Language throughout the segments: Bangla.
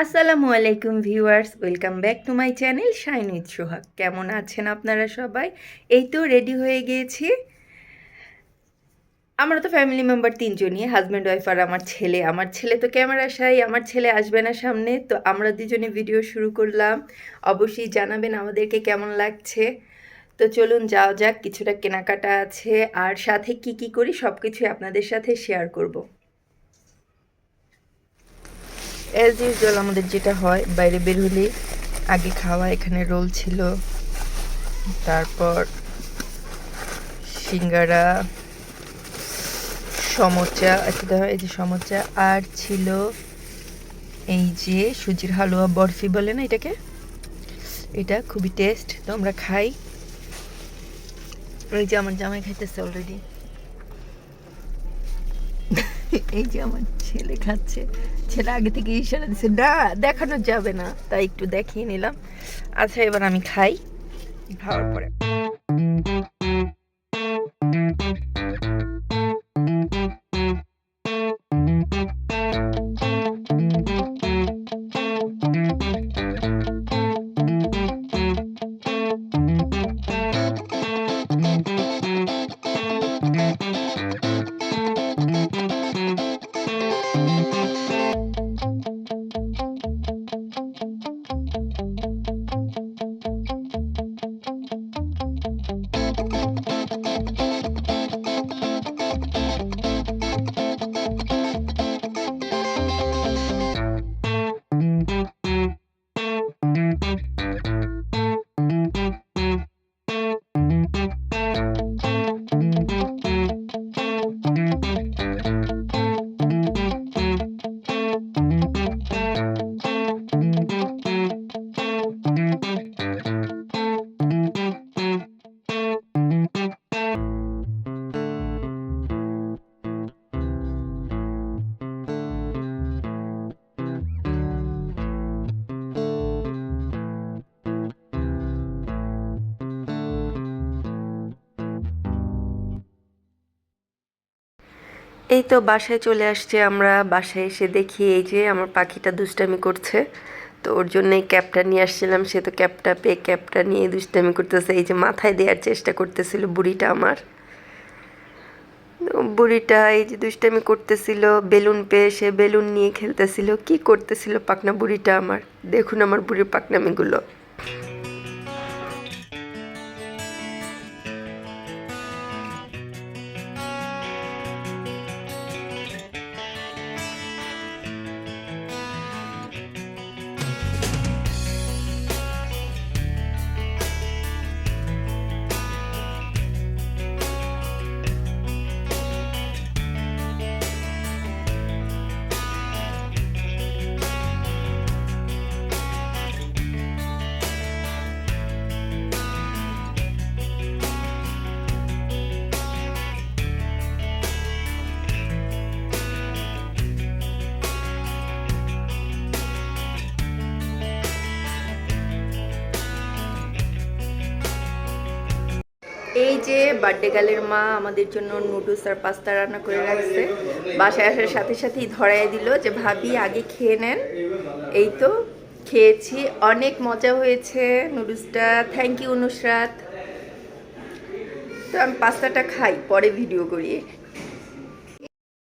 আসসালামু আলাইকুম viewers, welcome back to my channel shine with Sohag. কেমন আছেন আপনারা সবাই? এই তো রেডি হয়ে গিয়েছি। আমরা তো ফ্যামিলি মেম্বার তিনজনই, হাজব্যান্ড, ওয়াইফ আর আমার ছেলে। আমার ছেলে তো ক্যামেরা সাই আমার ছেলে আসবে না সামনে, তো আমরা দুজনে ভিডিও শুরু করলাম। অবশ্যই জানাবেন আমাদেরকে কেমন লাগছে। তো চলুন যাওয়া যাক, কিছুটা কেনাকাটা আছে, আর সাথে কি কি করি সব কিছুই আপনাদের সাথে শেয়ার করব। অ্যাজ ইউজুয়াল আমাদের যেটা হয়, বাইরে বের হলে আগে খাওয়া, এখানে রোল ছিল। তারপর সিঙ্গারা, সমোচা দেখা, এই যে সমোচা। আর ছিল এই যে সুজির হালুয়া বরফি বলে না এটাকে? এটা খুবই টেস্ট তো আমরা খাই। এই যে আমার জামাই খাইতেছে অলরেডি এই যে আমার ছেলে খাচ্ছে। ছেলে আগে থেকে ইশারা দিচ্ছে না, দেখানো যাবে না। তাই একটু দেখিয়ে নিলাম। আচ্ছা এবার আমি খাই। খাওয়ার পরে। এই তো বাসায় চলে আসছে আমরা। বাসায় এসে দেখি এই যে আমার পাখিটা দুষ্টামি করছে। তো ওর জন্য এই ক্যাপটা নিয়ে আসছিলাম। সে তো ক্যাপটা পেয়ে ক্যাপটা নিয়ে দুষ্টামি করতেছে। এই যে মাথায় দেওয়ার চেষ্টা করতেছিল বুড়িটা আমার। বুড়িটা এই যে দুষ্টামি করতেছিল, বেলুন পেয়ে সে বেলুন নিয়ে খেলতেছিল। কি করতেছিল পাকনা বুড়িটা আমার? দেখুন আমার বুড়ির পাকনামিগুলো বার্থডে গালের মা আমাদের জন্য নুডলস আর পাস্তা রান্না করে রাখছে। বাসায় আসার সাথে সাথেই ধরাই দিল যে, ভাবি, আগে খেয়ে নেন। এই তো, খেয়েছি। অনেক মজা হয়েছে নুডলসটা। Thank you Nusrat. তো আমি পাস্তাটা খাই, পরে ভিডিও করি।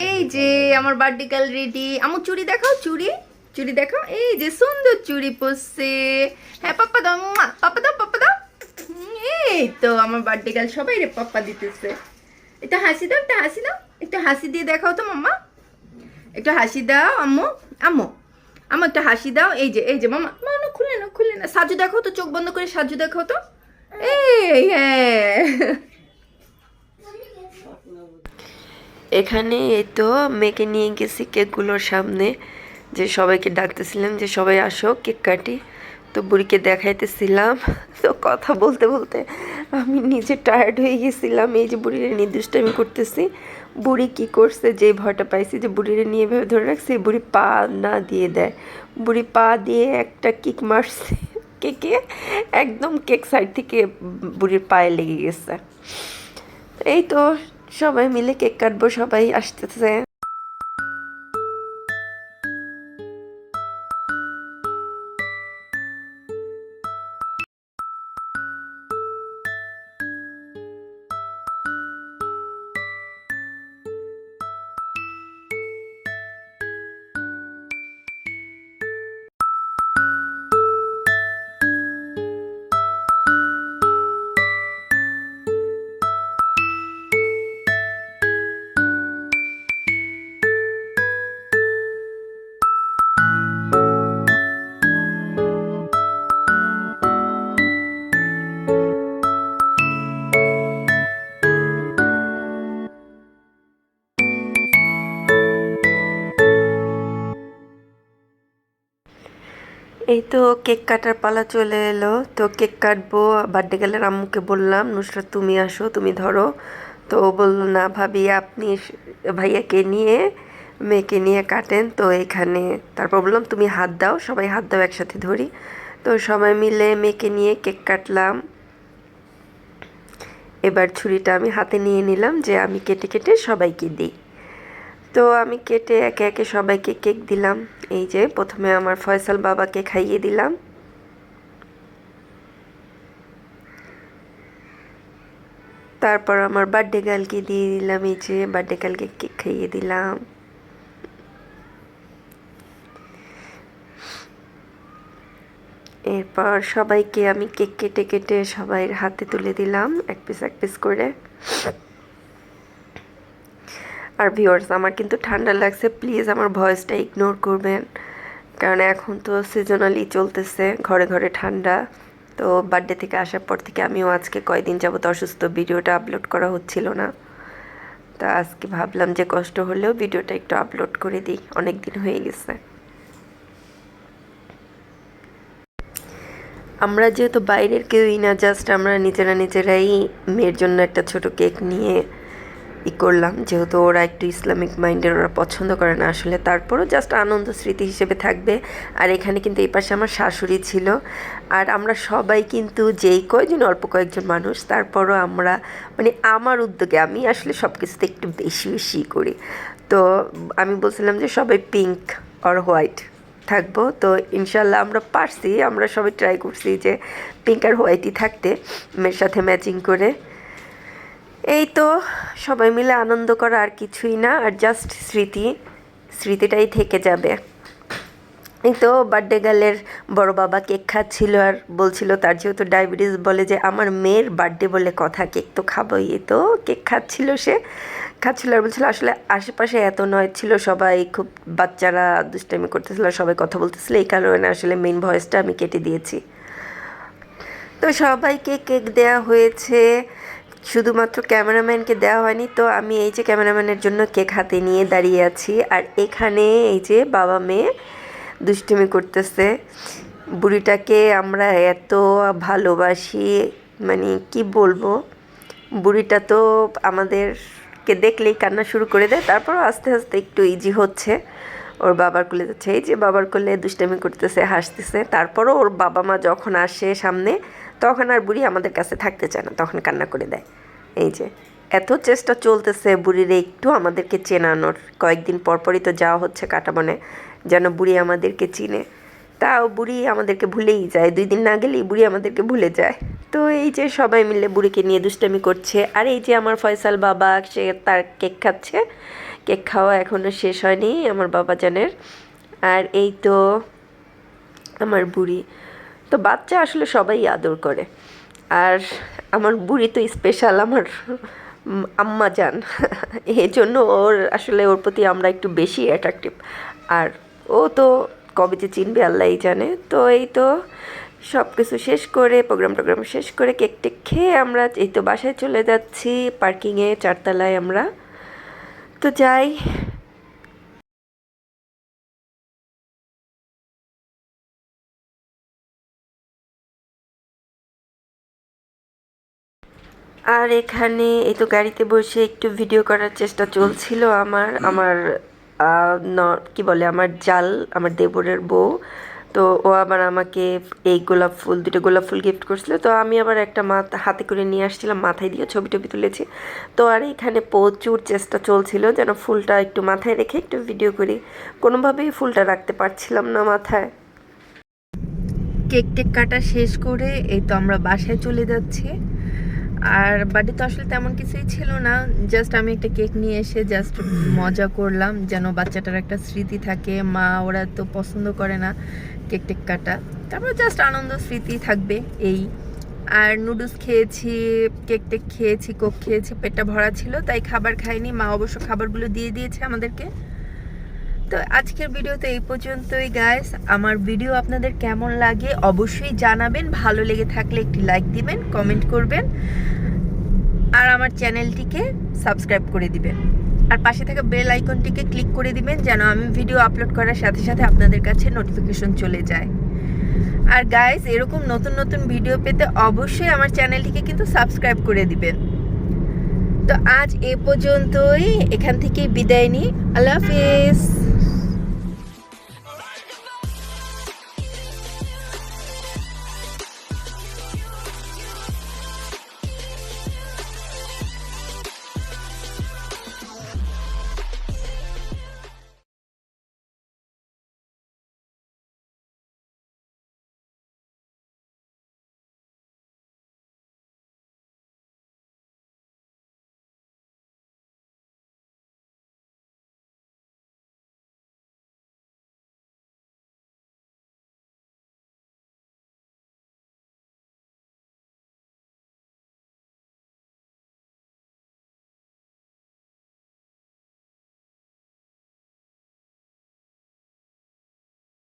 এই যে, আমার বার্থডে গার্ল রেডি। আমার চুড়ি দেখাও, চুড়ি। চুড়ি দেখাও। এই যে, সুন্দর চুড়ি পরছে। হ্যাঁ পাপ্পা দাও, মা, পাপ্পা দাও, পাপ্পা। এই তো আমার বার্থডে গার্ল সবাই রে পাপ্পা দিতেছে। একটু হাসি দাও, একটু হাসি দাও, একটু হাসি দিয়ে দেখাও তো মাম্মা। একটু হাসি দাও, আম্মু আম্মু। আম্মু, একটা হাসি দাও, এই যে এই যে মামা না, খুলে না খুলে না সাজু দেখাও তো, চোখ বন্ধ করে সাজু দেখাও তো। এই হ্যাঁ। এখানে এই তো মেয়েকে নিয়ে গেছি কেকগুলোর সামনে। যে সবাইকে ডাকতেছিলাম যে সবাই আসো কেক কাটি। তো বুড়িকে দেখাইতেছিলাম। তো কথা বলতে বলতে আমি নিজে টায়ার্ড হয়ে গেছিলাম। এই যে বুড়িরে নির্দিষ্ট আমি করতেছি। বুড়ি কি করছে যে ভয়টা পাইছি যে বুড়িরে নিয়ে ভেবে ধরে রাখছে বুড়ি পা না দিয়ে দেয়। বুড়ি পা দিয়ে একটা কিক মারছে। কেকে একদম কেক সাইড থেকে বুড়ির পায়ে লেগে গেছে। এই তো সবাই মিলে কেক কাটবো, সবাই আসতেছে। এই তো কেক কাটার পালা চলে এলো। তো কেক কাটবো বার্থডে গেলের আম্মুকে বললাম, নুসরাত, তুমি আসো, তুমি ধরো। তো ও বলল, না ভাবি, আপনি ভাইয়াকে নিয়ে, মেয়েকে নিয়ে কাটেন। তো এখানে তারপর বললাম, তুমি হাত দাও, সবাই হাত দাও, একসাথে ধরি। তো সবাই মিলে মেয়েকে নিয়ে কেক কাটলাম। এবার ছুরিটা আমি হাতে নিয়ে নিলাম যে আমি কেটে কেটে সবাইকে দিই। তো আমি কেটে একে একে সবাইকে কেক দিলাম। এই যে, প্রথমে আমার ফয়সাল বাবাকে খাইয়ে দিলাম। তারপর আমার বার্থডে গার্লকে দিয়ে দিলাম, এই যে, বার্থডে গার্লকে কেক খাইয়ে দিলাম। এরপর সবাইকে আমি কেক কেটে কেটে সবাইয়ের হাতে তুলে দিলাম, এক পিস এক পিস করে। আর ভিউয়ার্স আমার কিন্তু ঠান্ডা লাগছে প্লিজ আমার ভয়েসটা ইগনোর করবেন। কারণ এখন তো সিজনালি চলতেছে, ঘরে ঘরে ঠান্ডা। তো বার্থডে থেকে আসার পর থেকে আমিও আজকে কয়দিন যাবত অসুস্থ, ভিডিওটা আপলোড করা হচ্ছিল না। তা আজকে ভাবলাম যে কষ্ট হলেও ভিডিওটা একটু আপলোড করে দিই, অনেক দিন হয়ে গেছে। আমরা যেহেতু বাইরের কেউই না জাস্ট আমরা নিজেরা নিজেরাই মেয়ের জন্য একটা ছোট কেক নিয়ে ই করলাম, যেহেতু ওরা একটু ইসলামিক মাইন্ডের, ওরা পছন্দ করে না, আসলে তারপরও জাস্ট আনন্দ স্মৃতি হিসেবে থাকবে। আর এখানে কিন্তু এই পাশে আমার শাশুড়ি ছিল। আর আমরা সবাই কিন্তু যেই কয়জন, অল্প কয়েকজন মানুষ, তারপরও আমরা মানে আমার উদ্যোগে আমি আসলে সব কিছুতে একটু বেশি বেশি করি। তো আমি বলছিলাম যে সবাই পিঙ্ক অর হোয়াইট থাকব। তো ইনশাল্লাহ আমরা পারছি, আমরা সবাই ট্রাই করছি যে পিঙ্ক আর হোয়াইটই থাকতে, মেয়ের সাথে ম্যাচিং করে। এই তো সবাই মিলে আনন্দ করা আর কিছুই না, আর জাস্ট স্মৃতি, স্মৃতিটাই থেকে যাবে। এই তো বার্থডে গার্লের বড় বাবা কেক খাচ্ছিল আর বলছিল তার যেহেতু ডায়াবেটিস বলে যে আমার মেয়ের বার্থডে বলে কথা কেক তো খাবোই। এই তো কেক খাচ্ছিল সে। খাচ্ছিল আর বলছিল আসলে আশেপাশে এত নয় ছিল সবাই, খুব বাচ্চারা দুষ্টামি করতেছিল, সবাই কথা বলতেছিল। এই কারণে আসলে মেইন ভয়েসটা আমি কেটে দিয়েছি। তো সবাইকে কেক দেয়া হয়েছে। শুধুমাত্র ক্যামেরাম্যানকে দেওয়া হয়নি, তো আমি এই যে ক্যামেরাম্যানের জন্য কেক হাতে নিয়ে দাঁড়িয়ে আছি, আর এখানে এই যে বাবা মেয়ে দুষ্টুমি করতেছে। বুড়িটাকে আমরা এত ভালোবাসি মানে কি বলব? বুড়িটা তো আমাদেরকে দেখলেই কান্না শুরু করে দেয় তারপর আস্তে আস্তে একটু ইজি হচ্ছে। ওর বাবার কোলে যাচ্ছে, এই যে বাবার কোলে দুষ্টামি করতেছে, হাসতেছে, তারপরও ওর বাবা মা যখন আসে সামনে তখন আর বুড়ি আমাদের কাছে থাকতে চায় না, তখন কান্না করে দেয়। এই যে, এত চেষ্টা চলতেছে বুড়ির একটু আমাদেরকে চেনানোর। কয়েকদিন পরপরই তো যাওয়া হচ্ছে কাটাবনে, যেন বুড়ি আমাদেরকে চিনে। তাও বুড়ি আমাদেরকে ভুলেই যায়, দুই দিন না গেলেই বুড়ি আমাদেরকে ভুলে যায়। তো এই যে সবাই মিলে বুড়িকে নিয়ে দুষ্টামি করছে। আর এই যে আমার ফয়সাল বাবা, সে তার কেক খাচ্ছে। কেক খাওয়া এখনও শেষ হয়নি, আমার বাবা জানের আর এই তো আমার বুড়ি। তো বাচ্চা আসলে সবাই আদর করে। আর আমার বুড়ি তো স্পেশাল আমার আম্মা যান। এই জন্য ওর আসলে ওর প্রতি আমরা একটু বেশি অ্যাট্রাকটিভ আর ও তো কবে যে চিনবে আল্লাহই জানে। তো এই তো সব কিছু শেষ করে প্রোগ্রাম টোগ্রাম শেষ করে কেক টেক খেয়ে আমরা এই তো বাসায় চলে যাচ্ছি। পার্কিংয়ে চারতলায় আমরা। তো যাই আর এখানে এই তো গাড়িতে বসে একটু ভিডিও করার চেষ্টা চলছিল আমার আমার কি বলে, আমার জাল, আমার দেবরের বউ। তো ও আবার আমাকে এই গোলাপ ফুল, দুটো গোলাপ ফুল গিফট করছিল। তো আমি আবার একটা মাথা, হাতে করে নিয়ে আসছিলাম, মাথায় দিয়ে ছবি টবি তুলেছি। তো আর এখানে প্রচুর চেষ্টা চলছিল যেন ফুলটা একটু মাথায় রেখে একটু ভিডিও করি। কোনোভাবেই ফুলটা রাখতে পারছিলাম না মাথায়। কেক টেক কাটা শেষ করে এই তো আমরা বাসায় চলে যাচ্ছি। আর বাড়িতে তো আসলে তেমন কিছুই ছিল না। জাস্ট আমি একটা কেক নিয়ে এসে জাস্ট মজা করলাম, যেন বাচ্চাটার একটা স্মৃতি থাকে। মা ওরা তো পছন্দ করে না কেক টেক কাটা। তারপর জাস্ট আনন্দ স্মৃতি থাকবে, এই। আর নুডলস খেয়েছি, কেক টেক খেয়েছি, কোক খেয়েছি, পেটটা ভরা ছিল, তাই খাবার খাইনি। মা অবশ্য খাবারগুলো দিয়ে দিয়েছে আমাদেরকে। তো আজকের ভিডিওতে এই পর্যন্তই গাইস আমার ভিডিও আপনাদের কেমন লাগে অবশ্যই জানাবেন। ভালো লেগে থাকলে একটি লাইক দিবেন কমেন্ট করবেন, আর আমার চ্যানেলটিকে সাবস্ক্রাইব করে দিবেন। আর পাশে থাকা বেল আইকনটিকে ক্লিক করে দিবেন, যেন আমি ভিডিও আপলোড করার সাথে সাথে আপনাদের কাছে নোটিফিকেশন চলে যায়। আর গাইস এরকম নতুন নতুন ভিডিও পেতে অবশ্যই আমার চ্যানেলটিকে কিন্তু সাবস্ক্রাইব করে দিবেন। তো আজ এ পর্যন্তই। এখান থেকে বিদায় নিই। আল্লাহ হাফিজ।